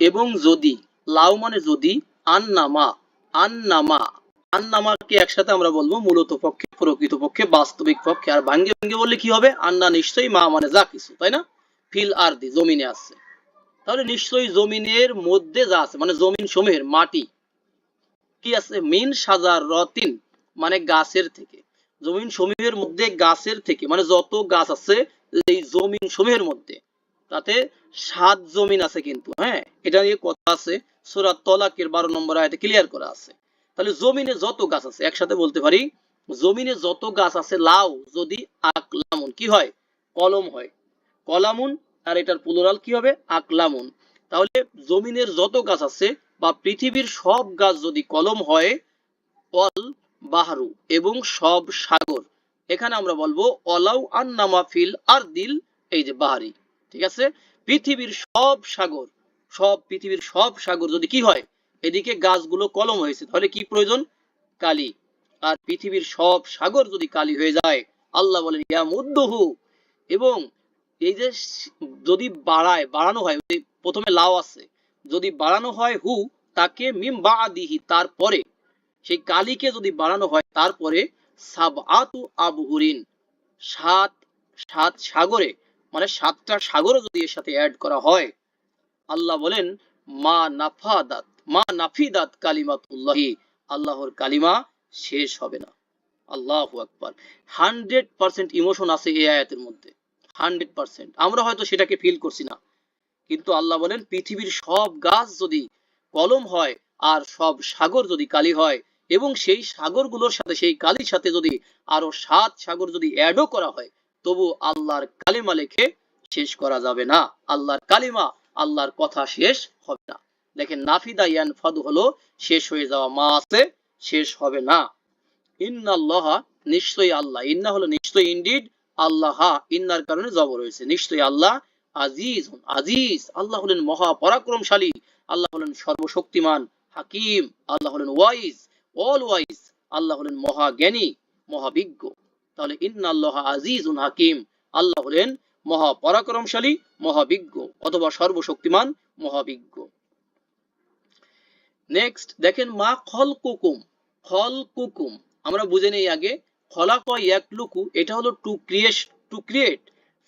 এবং যদি, লাউ মানে যদি, আন্নামা আন্নামা, আন্নামাকে একসাথে আমরা বলব মূলত পক্ষে, প্রকৃত পক্ষে, বাস্তবিক পক্ষে। আর ভাঙ্গে ভাঙ্গে বললে কি হবে? আন্না নিশ্চয়ই মা মানে যা কিছু, তাই না? ফিল আর দি জমিনে আছে। তাহলে নিশ্চয়ই জমিনের মধ্যে যা আছে মানে জমিন সমূহের মাটি, কি আছে? মিন সাজার রতিন মানে গাছের থেকে। জমিন সমূহের মধ্যে গাছের থেকে মানে যত গাছ আছে, এই জমিন সমূহের মধ্যে। তাতে সাত জমিন আছে কিন্তু হ্যাঁ? এটা নিয়ে কথা আছে। সুরাত তলাকের বারো নম্বর আয়াতে ক্লিয়ার করা আছে। তাহলে জমিনে যত গাছ আছে, একসাথে বলতে পারি, জমিনে যত গাছ আছে, লাউ যদি আকলামুন, কি হয়? কলম হয়। কলামুন আর এটার প্লুরাল কি হবে? আকলামুন। তাহলে জমিনের যত গাছ আছে বা পৃথিবীর সব গাছ যদি কলম হয়, অল বাহারু এবং সব সাগর। এখানে আমরা বলব, অলাউ আন্নামা ফিল আর দিল এই যে বাহারি। ঠিক আছে? পৃথিবীর সব সাগর, সব পৃথিবীর সব সাগর যদি কি হয়, এদিকে গাছগুলো কলম হয়েছে, তাহলে কি প্রয়োজন? কালি। আর পৃথিবীর সব সাগর যদি কালি হয়ে যায়, আল্লাহ বলেন, ইয়া মুদ্দহু। এবং এই যে যদি বাড়ায়, বাড়ানো হয় প্রথমে লাও আছে, যদি বাড়ানো হয় হু, তাকে মিম বা দিহি তারপরে। সেই কালিকে যদি বাড়ানো হয়, তারপরে সাবআতু আবহুরিন, সাত সাত সাগরে মানে সাতটা সাগরও যদি এর সাথে অ্যাড করা হয়, আল্লাহ বলেন, মা নাফাদাত, মা নাফিদাত কালিমাতুল্লাহি আল্লাহর কালিমা শেষ হবে না। আল্লাহ আকবার। হান্ড্রেড পার্সেন্ট ইমোশন আছে এই আয়াতের মধ্যে। Hundred percent. আমরা হয়তো সেটাকে ফিল করছি না। কিন্তু আল্লাহ বলেন, পৃথিবীর সব গাছ যদি কলম হয় আর সব সাগর যদি কালি হয় এবং সেই সাগরগুলোর সাথে, সেই কালির সাথে যদি আরও সাত সাগর যদি অ্যাডও করা হয় তবু আল্লাহর কালিমা লেখে শেষ করা যাবে না। আল্লাহর কালিমা আল্লাহর কথা শেষ হবে না। দেখেন নাফিদা ইয়ান ফাদু হলো শেষ হয়ে যাওয়া মা আছে, শেষ হবে না। ইন্নাল্লাহা নিশ্চয়ই আল্লাহ। ইন্না হলো নিশ্চয়ই ইনডিড আল্লাহ। ইন্নার কারণে জবর হয়েছে। নিশ্চয়ই আল্লাহ আজিজ আজিজ। আল্লাহ হলেন মহা পরাক্রমশালী আল্লাহ হলেন সর্বশক্তিমান হাকিম। আল্লাহ হলেন ওয়াইজ অল ওয়াইজ আল্লাহ হলেন মহা জ্ঞানী মহাবিজ্ঞ। তাহলে ইন্না আল্লাহ আজিজুন হাকিম। আল্লাহ হলেন মহা পরাক্রমশালী মহাবিজ্ঞ অথবা সর্বশক্তিমান মহাবিজ্ঞ। নেক্সট দেখেন, মা খল কুকুম খল কুকুম আমরা বুঝে নেই আগে, খলাক ইয়াকলুকু, এটা হলো টু ক্রিয়েশ টু ক্রিয়েট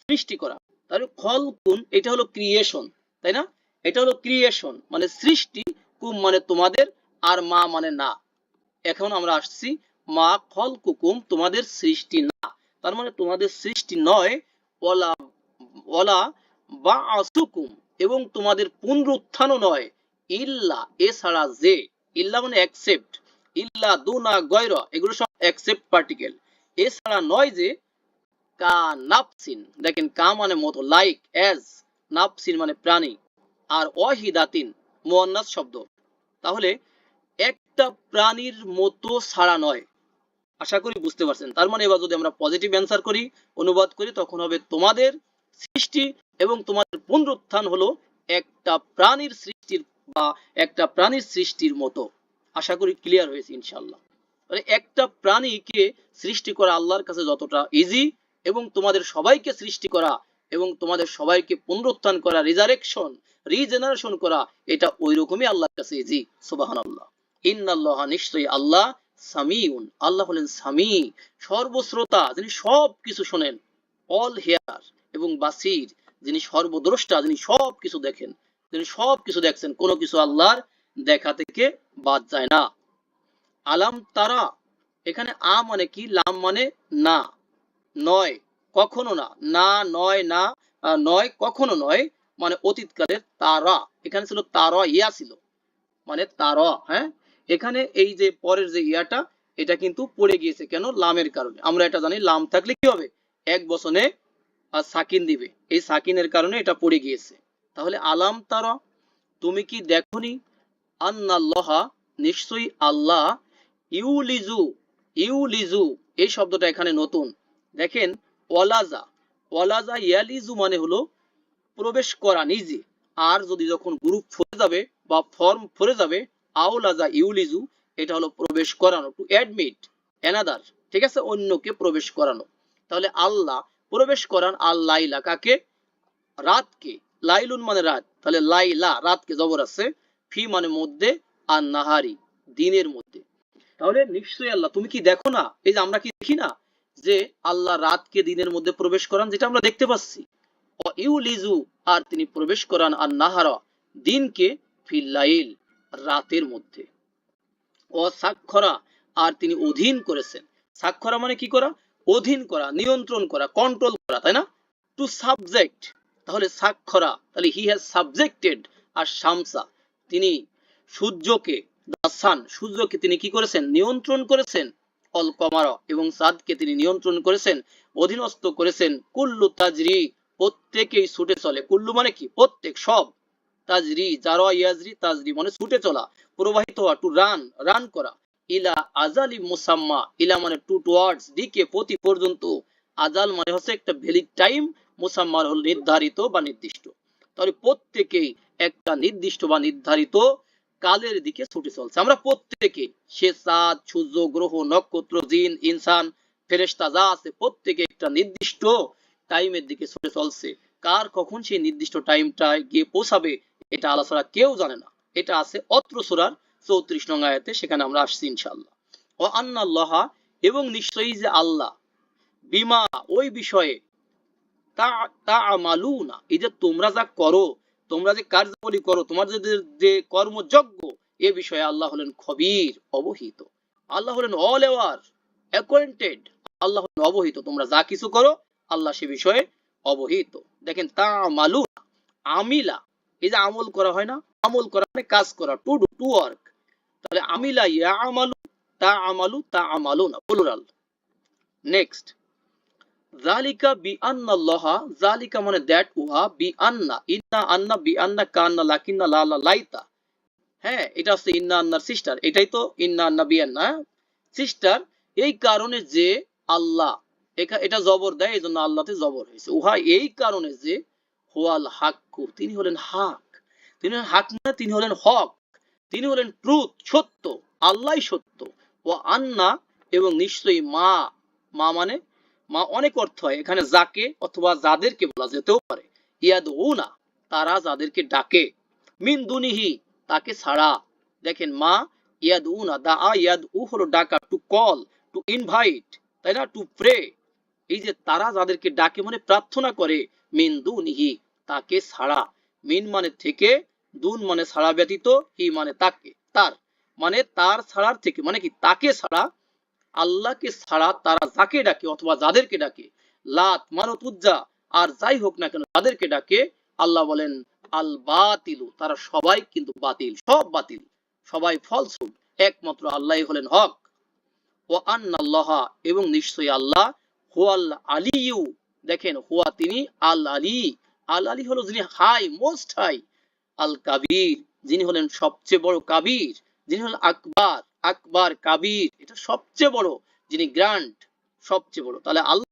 সৃষ্টি করা। তাহলে খল কুন এটা হলো ক্রিয়েশন তাই না? এটা হলো ক্রিয়েশন মানে সৃষ্টি, কুম মানে তোমাদের, আর মা মানে না। এখন আমরা আসছি মা খল কুকুম তোমাদের সৃষ্টি না। তার মানে তোমাদের সৃষ্টি নয়, ওলা ওলা বা আসুকুম এবং তোমাদের পুনরুত্থানও নয়। ইল্লা, এছাড়া যে। ইল্লা মানে অ্যাকসেপ্ট ইল্লা, দুনা গয়র এগুলো সব অ্যাকসেপ্ট পার্টিকেল এছাড়া নয় যে, কা, নাফসিন। দেখেন, কা মানে মতো লাইক অ্যাজ নাফসিন মানে প্রাণী। আর অহিদাতিন, মোয়ান্নাস শব্দ। তাহলে একটা প্রাণীর মতো ছাড়া নয়। আশা করি বুঝতে পারছেন। তার মানে এবার যদি আমরা পজিটিভ অ্যান্সার করি, অনুবাদ করি, তখন হবে তোমাদের সৃষ্টি এবং তোমাদের পুনরুত্থান হলো একটা প্রাণীর সৃষ্টির বা একটা প্রাণীর সৃষ্টির মতো। আশা করি ক্লিয়ার হয়েছে ইনশাল্লাহ মানে একটা প্রাণীকে সৃষ্টি করা আল্লাহর কাছে যতটা ইজি এবং তোমাদের সবাইকে সৃষ্টি করা এবং তোমাদের সবাইকে পুনরুত্থান করা রিজারেকশন রিজেনারেশন করা, এটা ওই রকমই আল্লাহর কাছে ইজি সুবাহান আল্লাহ ইন্নাল্লাহ নিশ্চয়ই আল্লাহ সামিউন, আল্লাহ হলেন সামি, সর্বশ্রোতা, যিনি সব কিছু শোনেন, অল হেয়ার এবং বাসির, যিনি সর্বদ্রষ্টা, যিনি সব কিছু দেখেন, যিনি সব কিছু দেখছেন, কোনো কিছু আল্লাহর দেখা থেকে বাদ যায় না। আলাম তারা, এখানে আ মানে কি, লাম মানে না, নয়, কখনো না না, নয় না নয়, কখনো নয় মানে অতীতকালের তারা, এখানে ছিল তারা, ইয়া ছিল মানে তারা হ্যাঁ? এখানে এই যে পরের যে ইয়াটা, এটা কিন্তু পড়ে গিয়েছে কেন? লামের কারণে। আমরা এটা জানি, লাম থাকলে কি হবে? এক বছরে সাকিন দিবে। এই সাকিনের কারণে এটা পড়ে গিয়েছে। তাহলে আলাম তারা, তুমি কি দেখনি? আন্নাল্লাহা, নিশ্চয়ই আল্লাহ ইউলিজু ইউলিজু, এই শব্দটা এখানে নতুন। দেখেন, ওয়ালাজা। ওয়ালাজা ইয়ালিজু মানে হলো প্রবেশ করা, নিজে। আর যদি যখন গ্রুপ ফরে যাবে বা ফর্ম ফরে যাবে আউলাজা ইউলিজু, এটা হলো প্রবেশ করানো টু অ্যাডমিট অ্যানাদার ঠিক আছে? অন্যকে প্রবেশ করানো। তাহলে আল্লাহ, প্রবেশ করান আল্লাহ কাকে? রাতকে। লাইলুন মানে রাত। তাহলে লাইলা, রাতকে জবর আছে। ফি মানে মধ্যে, আর নাহারি, দিনের মধ্যে। তাহলে নিশ্চয়ই আল্লাহ, তুমি কি দেখো না? এই যে আমরা কি দেখি না? যে আল্লাহ রাতকে দিনের মধ্যে প্রবেশ করান, যেটা আমরা দেখতে পাচ্ছি। ইউলিজু, আর তিনি প্রবেশ করান আর নাহারা, দিনকে ফিল্লাইল রাতের মধ্যে। ও সাক্ষরা আর তিনি অধীন করেছেন। সাক্ষরা মানে কি করা? অধীন করা, নিয়ন্ত্রণ করা কন্ট্রোল করা, তাই না? টু সাবজেক্ট তাহলে সাক্ষরা, তাহলে হি হ্যাজ সাবজেক্টেড আর শামসা। তিনি সূর্যকে, দাসান, সূর্যকে তিনি কি করেছেন? নিয়ন্ত্রণ করেছেন। অল কমারা এবং সাদকে তিনি নিয়ন্ত্রণ করেছেন, অধীনস্থ করেছেন। কুল্লু তাজরি, প্রত্যেকেই ছুটে চলে। কুল্লু মানে কি? প্রত্যেক, সব। তাজরি জারা ইয়াজরি, তাজরি মানে ছুটে চলা, প্রবাহিত হওয়া টু রান রান করা। ইলা আজালি মুসাম্মা, ইলা মানে টু টুয়ার্ডস দিকে প্রতি পর্যন্ত। আজাল মানে হচ্ছে একটা ভ্যালিড টাইম মুসাম্মার হল নির্ধারিত বা নির্দিষ্ট। তাহলে প্রত্যেকেই একটা নির্দিষ্ট বা নির্ধারিত কালের দিকে ছুটে চলছে। আমরা প্রত্যেকে সে চাঁদ সূর্য, গ্রহ, নক্ষত্র, জিন, ইনসান, ফেরেশতা যা আছে, প্রত্যেকে একটা নির্দিষ্ট টাইমের দিকে ছুটে চলছে। কার কখন সেই নির্দিষ্ট টাইমটা গিয়ে পৌঁছাবে এটা আল্লাহ ছাড়া কেউ জানে না। এটা আছে অত্র সুরার চৌত্রিশ নং আয়াতে, সেখানে আমরা আসছি ইনশাল্লাহ ও আন্নাল্লাহ, এবং নিশ্চয়ই যে আল্লাহ, বিমা, ওই বিষয়ে তা তা আমালু না এই যে তোমরা যা করো, তোমরা যে কার্যাবলী করো, তোমার যে কর্মযজ্ঞ, এ বিষয়ে আল্লাহ হলেন খবির, অবহিত। আল্লাহ হলেন অল এওয়ার অ্যাকোয়েন্টেড আল্লাহ হলেন অবহিত। তোমরা যা কিছু করো, আল্লাহ সে বিষয়ে অবহিত। দেখেন তা আমালু আমিলা এই যে আমল করা হয় না, আমল করা মানে কাজ করা টু ডু টু ওয়ার্ক তাহলে আমিলা ইয়া আমালু তা আমালু তা আমালু না প্লুরাল নেক্সট জালিকা বি আন্না লহা জালিকা মানে দ্যাট উহা বি আন্না ইন্না আন্না বি আন্না কান্না, লাকিন্না লা লা লাইতা। হ্যাঁ এটা হচ্ছে ইন্না আন্নার সিস্টার এটাই তো ইন্না আন্না বি আন্না সিস্টার এই কারণে যে আল্লাহ, এটা জবর দেয় এই জন্য আল্লাহতে জবর হয়েছে। উহা এই কারণে যে হোয়াল হাক্কু, তিনি হলেন হাক। তিনি হলেন হাক মানে তিনি হলেন হক। তিনি হলেন ট্রুথ সত্য, আল্লাহই সত্য। ও আন্না এবং নিশ্চয়ই মা মা মানে মা অনেক অর্থ হয়। এখানে যাকে অথবা যাদেরকে বলা যেতেও পারে। ইয়াদ না তারা যাদেরকে ডাকে। মিন দুনিহি, তাকে ছাড়া। দেখেন মা ইয়াদ না দা আ ইয়াদ উ হলো ডাকা টু কল টু ইনভাইট তাই না? টু প্রে এই যে তারা যাদেরকে ডাকে মানে প্রার্থনা করে। মিন দুনিহি, তাকে ছাড়া। মিন মানে থেকে, দুন মানে ছাড়া ব্যতীত, হি মানে তাকে, তার। মানে তার ছাড়ার থেকে মানে কি, তাকে ছাড়া, আল্লাহকে ছাড়া তারা যাকে ডাকে অথবা যাদেরকে ডাকে লাত মানত উজ্জা আর যাই হোক না কেন, যাদেরকে ডাকে, আল্লাহ বলেন, আল বাতিলু, তারা সবাই কিন্তু বাতিল, সব বাতিল, সবাই ফলসুড একমাত্র আল্লাহ হলেন হক। ও আন্নাল্লাহা, এবং নিশ্চয়ই আল্লাহ, হুয়াল আলিউ দেখেন, হুয়া তিনি আল আলী আল আলী হলো যিনি হাই, মোস্ট হাই আল কাবির যিনি হলেন সবচেয়ে বড় কাবির। যিনি হলেন আকবর আকবর কাবির। এটা সবচেয়ে বড়, যিনি গ্র্যান্ড, সবচেয়ে বড়। তাহলে আল্লাহ